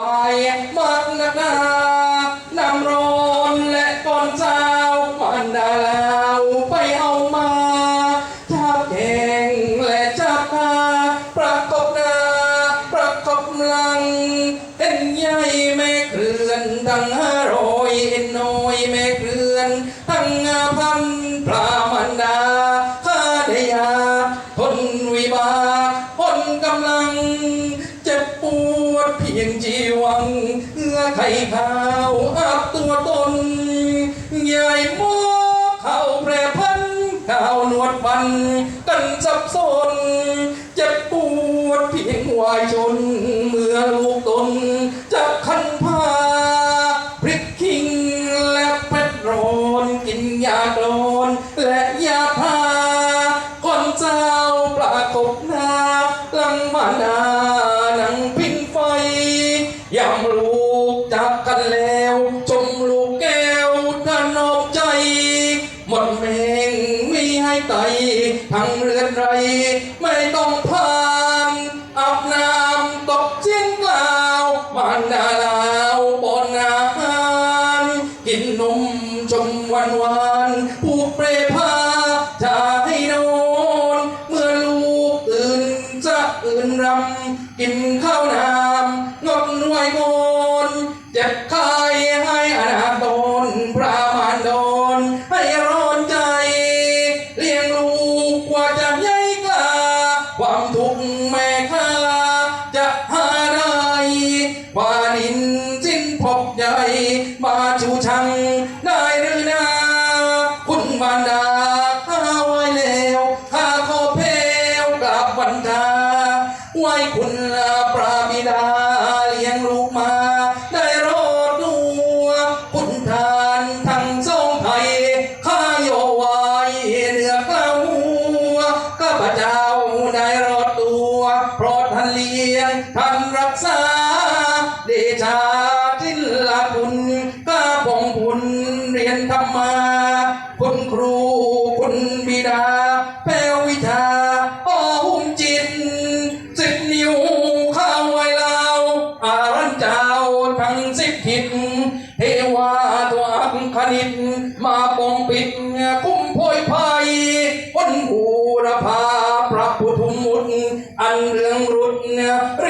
ไปมักนักหนานำร้อนและก่อนเช้ามันดาลาวไปเอามาจับแข่งและจับขาประกบหน้าประกบหลังเอ็นใหญ่แม่เคลื่อนทั้งห้าร้อยเอ็นน้อยแม่เคลื่อน ไข่ขาวอับตัวตนใหญ่หมเข้าแปรพันข้าวหนวดฟัน กันสับสน เจ็บปวดเพียงวายชน เมื่อลูกตนจับคันผ้าพริกขิงและเพชรร้อนกินยากรอนและยาพาก่อนเจ้าปรากฏหน้าลังมานา ให้ไตทั้งเรือนไร ไม่ต้องผ่านอาบน้ำตกเชียงกล่าวมานดาลาวบนอาหารกินนมชมวันวานผู้เปรพาจะให้นอนเมื่อลูกตื่นจะอื่นรำกินข้าวน้ำงดนวยงนเจ็บข้ใแม่ค่าจะหาได้วานินสิ้นพบใหญ่มาชูชังได้หรือนาคุณบรรดาข้าไว้แล้วข้าขอเพลกลับบันดาไว้คุณ นิตมาปองปิดคุ้มโพยภัยพ้นบูรพาพระพุทธมุตอันเรืองรุด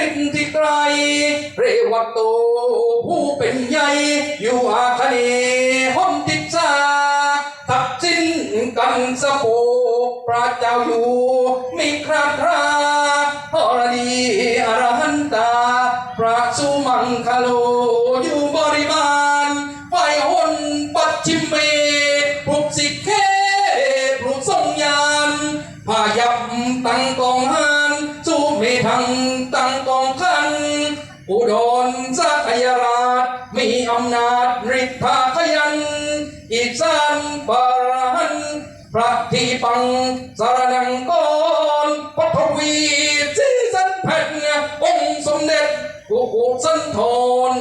ฤทธิ์ที่ไกล เรวัตโตผู้เป็นใหญ่อยู่อาคเนห้องติดสาทักสิ้นกันสะโปพระเจ้าอยู่มีคราคราพรดีอรหันตา พระสุมังคโล สู้เมทังตั้งกองขันอุดรสักยราช มีอำนาจฤทธาขยันอีสานปารัน พระที่ปังสารนังกรปฐวีสีสันแผ่นองค์สมเด็จผู้ผูกสันทน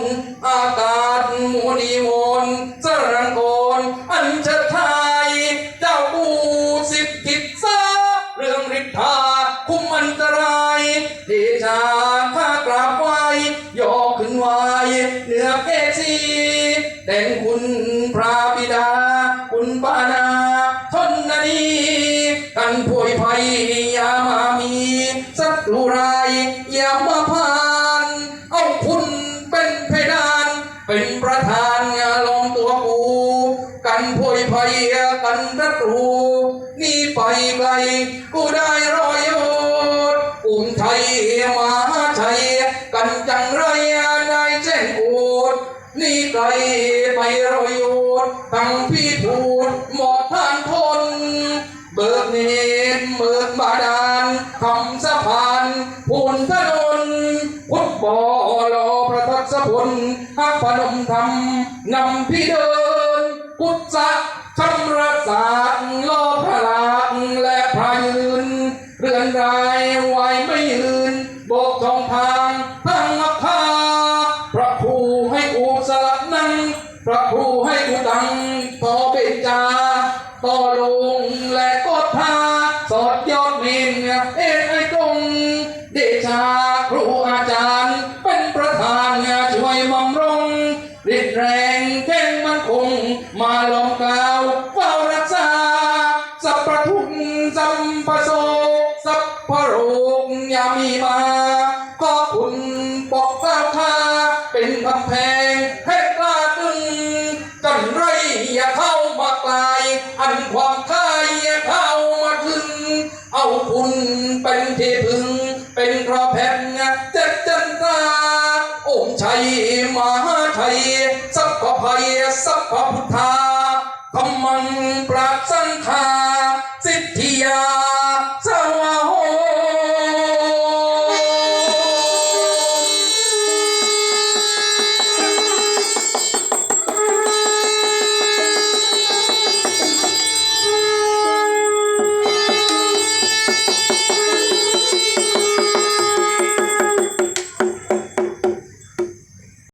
อากาศมูนีวนสารังกรอัญ ขึ้นไหวเหนือเกศีแต่งคุณพระบิดา คุณปานาทนนานีกันผวยภัยยามามีศัตรูรายยามาพานเอาคุณเป็นเพดาน เป็นประธานลองตัวกูกันผวยภัยกันรัตรูนี่ไปไกลกูได้รอยโย ไปรอยโยดตั้งพี่พูดหมอท่านทน เบิกเนตรเบิกบาดาลคำสะพานพูนถนนพุทธบอรอพระทัศพลฮักพนมธรรมนำพี่เดินกุศะชำระสากลอพระลากและพระยืน เรือนรายไว้ไม่ยืนโบกทอ ลอมกล่าวเฝ้ารักษา สัพพทุกสัมปโสสัพพโรคยามีมาขอคุณปกเกล้าคาเป็นกำแพงให้กล้าตึงกันไรอย่าเข้ามาไกลอันความคายอย่าเข้ามาถึง เอาคุณเป็นที่พึ่ง เป็นพระแผ่นเจ็ดจันตราองค์ชัยมหาชัยสัพพภัยสัพพพุทธา Yeah.